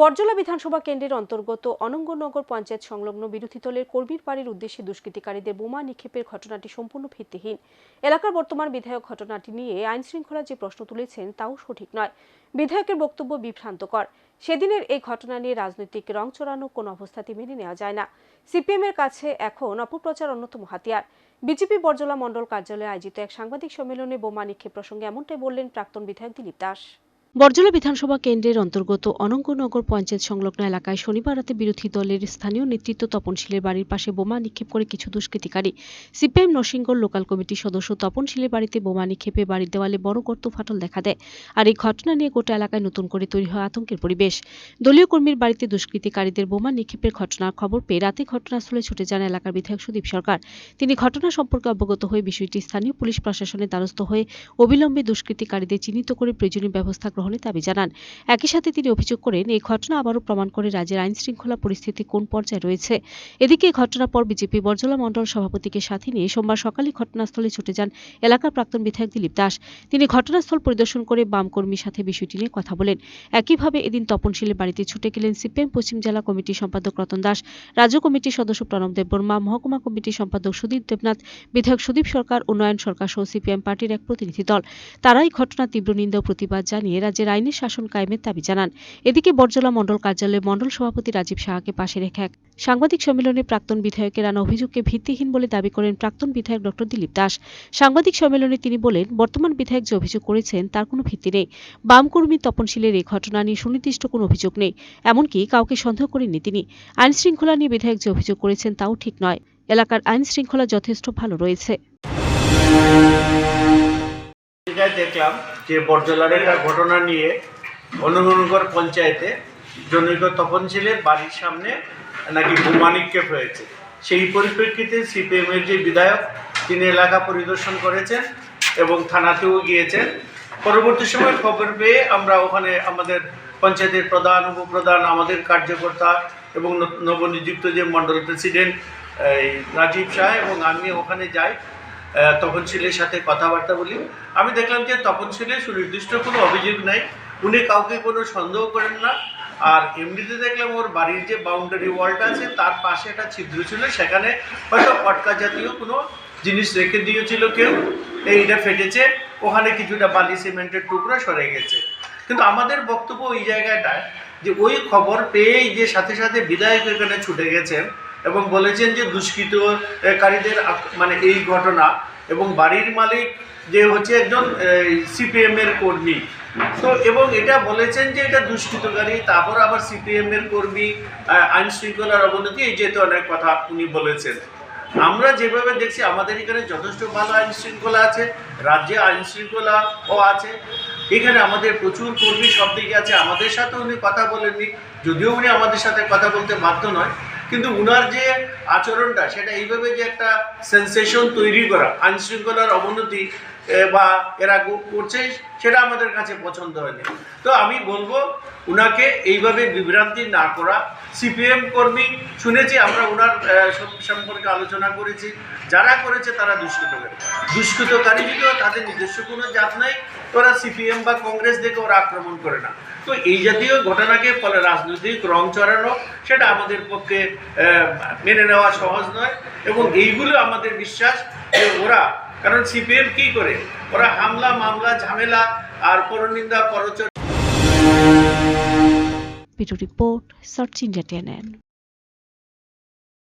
বরজলা বিধানসভা কেন্দ্রের অন্তর্গত অনঙ্গনগর পঞ্চায়েত সংলগ্ন বিরোধী দলের কর্মীর বাড়ির উদ্দেশ্যে দুষ্কৃতিকারীদের বোমা নিক্ষেপের ঘটনাটি সম্পূর্ণ ভিত্তিহীন। এলাকার বর্তমান বিধায়ক ঘটনাটি নিয়ে আইন শৃঙ্খলা যে প্রশ্ন তুলেছেন তাও সঠিক নয়। বিধায়কের বক্তব্য বিভ্রান্তকর। সেদিনের এই ঘটনা নিয়ে রাজনৈতিক রং চড়ানো কোনো অবস্থাতে মেনে নেওয়া যায় না। সিপিএম এর কাছে এখন অপপ্রচার অন্যতম হাতিয়ার। বিজেপি বরজলা মণ্ডল কার্যালয়ে আয়োজিত এক সাংবাদিক সম্মেলনে বোমা নিক্ষেপ প্রসঙ্গে এমনটাই বললেন প্রাক্তন বিধায়ক দিলীপ দাস। বরজলা বিধানসভা কেন্দ্রের অন্তর্গত অনঙ্গনগর পঞ্চায়েত সংলগ্ন এলাকায় শনিবার রাতে বিরোধী দলের স্থানীয় নেতৃত্ব তপনশীলের বাড়ির পাশে বোমা নিক্ষেপ করে কিছু দুষ্কৃতিকারী, সিপিএম নরসিংগড় লোকাল কমিটির সদস্য তপনশীলের বাড়িতে বোমা নিক্ষেপে বাড়ির দেওয়ালে বড় গর্ত ফাটল দেখা দেয় আর এই ঘটনা নিয়ে গোটা এলাকায় নতুন করে তৈরি হয় আতঙ্কের পরিবেশ। দলীয় কর্মীর বাড়িতে দুষ্কৃতিকারীদের বোমা নিক্ষেপের ঘটনার খবর পেয়ে রাতে ঘটনাস্থলে ছুটে যান এলাকার বিধায়ক সুদীপ সরকার। তিনি ঘটনা সম্পর্কে অবগত হয়ে বিষয়টি স্থানীয় পুলিশ প্রশাসনের দ্বারস্থ হয়ে অবিলম্বে দুষ্কৃতিকারীদের চিহ্নিত করে প্রয়োজনীয় ব্যবস্থা গ্রহণের দাবি জানান। একই সাথে তিনি অভিযোগ করেন, এই ঘটনা আবারও প্রমাণ করে রাজ্যের আইন শৃঙ্খলা পরিস্থিতি কোন পর্যায়ে রয়েছে। এদিকে ঘটনার পর বিজেপি বরজলা মণ্ডল সভাপতিকে সাথে নিয়ে সোমবার সকালে ঘটনাস্থলে ছুটে যান এলাকার প্রাক্তন বিধায়ক দিলীপ দাস। তিনি ঘটনাস্থল পরিদর্শন করে বাম কর্মীর সাথে বিষয়টি নিয়ে কথা বলেন। একইভাবে এদিন তপনশীলের বাড়িতে ছুটে গেলেন সিপিএম পশ্চিম জেলা কমিটির সম্পাদক রতন দাস, রাজ্য কমিটির সদস্য প্রণব দেববর্মা, মহকুমা কমিটির সম্পাদক সুদীপ দেবনাথ, বিধায়ক সুদীপ সরকার, উন্নয়ন সরকার সহ সিপিএম পার্টির এক প্রতিনিধি দল। তারাই ঘটনার তীব্র নিন্দা প্রতিবাদ জানিয়ে রাজ্যের আইনের শাসন কায়েমের দাবি জানান। এদিকে বরজলা মণ্ডল কার্যালয়ে মণ্ডল সভাপতি রাজীব সাহাকে পাশে রেখে এক সাংবাদিক সম্মেলনে প্রাক্তন বিধায়কের আনা অভিযোগকে ভিত্তিহীন বলে দাবি করেন প্রাক্তন বিধায়ক ডক্টর দিলীপ দাস। সাংবাদিক সম্মেলনে তিনি বলেন, বর্তমান বিধায়ক যে অভিযোগ করেছেন তার কোনো ভিত্তি নেই। বাম কর্মী তপনশীলের এই ঘটনা নিয়ে সুনির্দিষ্ট কোনো অভিযোগ নেই, এমনকি কাউকে সন্দেহ করেননি তিনি। আইন শৃঙ্খলা নিয়ে বিধায়ক যে অভিযোগ করেছেন তাও ঠিক নয়। এলাকার আইন শৃঙ্খলা যথেষ্ট ভালো রয়েছে। দেখলাম যে বরজলার একটা ঘটনা নিয়ে অনুগুণগর পঞ্চায়েতে জনৈক তপনশীলের বাড়ির সামনে নাকি বোমা নিক্ষেপ হয়েছে। সেই পরিপ্রেক্ষিতে সিপিএম এর যে বিধায়ক, তিনি এলাকা পরিদর্শন করেছেন এবং থানাতেও গিয়েছেন। পরবর্তী সময় খবর পেয়ে আমরা ওখানে আমাদের পঞ্চায়েতের প্রধান, উপপ্রধান, আমাদের কার্যকর্তা এবং নবনিযুক্ত যে মণ্ডল প্রেসিডেন্ট, এই রাজীব শাহ এবং আমি ওখানে যাই। তপনশীলের সাথে কথাবার্তা বলি। আমি দেখলাম যে তপনশীলের সুনির্দিষ্ট কোনো অভিযোগ নাই। উনি কাউকে কোনো সন্দেহ করেন না। আর এমনিতে দেখলাম ওর বাড়ির যে বাউন্ডারি ওয়ালটা আছে, তার পাশে একটা ছিদ্র ছিল। সেখানে হয়তো পটকা জাতীয় কোনো জিনিস রেখে দিয়েছিল কেউ। এইটা ফেটেছে। ওখানে কিছুটা বালি সিমেন্টের টুকরো সরে গেছে। কিন্তু আমাদের বক্তব্য ওই জায়গাটায় যে ওই খবর পেয়েই যে সাথে সাথে বিধায়ক এখানে ছুটে গেছেন এবং বলেছেন যে দুষ্কৃতকারীদের মানে এই ঘটনা এবং বাড়ির মালিক যে হচ্ছে একজন সিপিএম এর কর্মী। তো এবং এটা বলেছেন যে এটা দুষ্কৃতকারী, তারপর আবার সিপিএম এর কর্মী আইন শৃঙ্খলার অবনতি, এই যেহেতু অনেক কথা উনি বলেছেন। আমরা যেভাবে দেখছি, আমাদের এখানে যথেষ্ট ভালো আইন শৃঙ্খলা আছে, রাজ্যে আইন শৃঙ্খলাও আছে। এখানে আমাদের প্রচুর কর্মী সব দিকে আছে। আমাদের সাথে উনি কথা বলেননি, যদিও উনি আমাদের সাথে কথা বলতে বাধ্য নয়। কিন্তু উনার যে আচরণটা, সেটা এইভাবে যে একটা সেন্সেশন তৈরি করা আইন শৃঙ্খলার অবনতি বা এরা করছে, সেটা আমাদের কাছে পছন্দ হয়নি। তো আমি বলব, উনাকে এইভাবে বিভ্রান্তি না করা। সিপিএম কর্মী, শুনেছি আমরা ওনার সম্পর্কে আলোচনা করেছি। যারা করেছে, তারা দুষ্কৃতকারী। দুষ্কৃতকারী যদিও তাদের নিজস্ব কোনো জাত নাই ওরা সিপিএম বা কংগ্রেস দেখে ওরা আক্রমণ করে না। তো এই জাতীয় ঘটনাকে ফলে রাজনৈতিক রং চড়ানো, সেটা আমাদের পক্ষে মেনে নেওয়া সহজ নয়। এবং এইগুলো আমাদের বিশ্বাস যে ওরা, কারণ সিপিএম কি করে? ওরা হামলা, মামলা, ঝামেলা আর পরনিন্দা পরচ ব্যুরো রিপোর্ট, সার্চ ইন্ডিয়া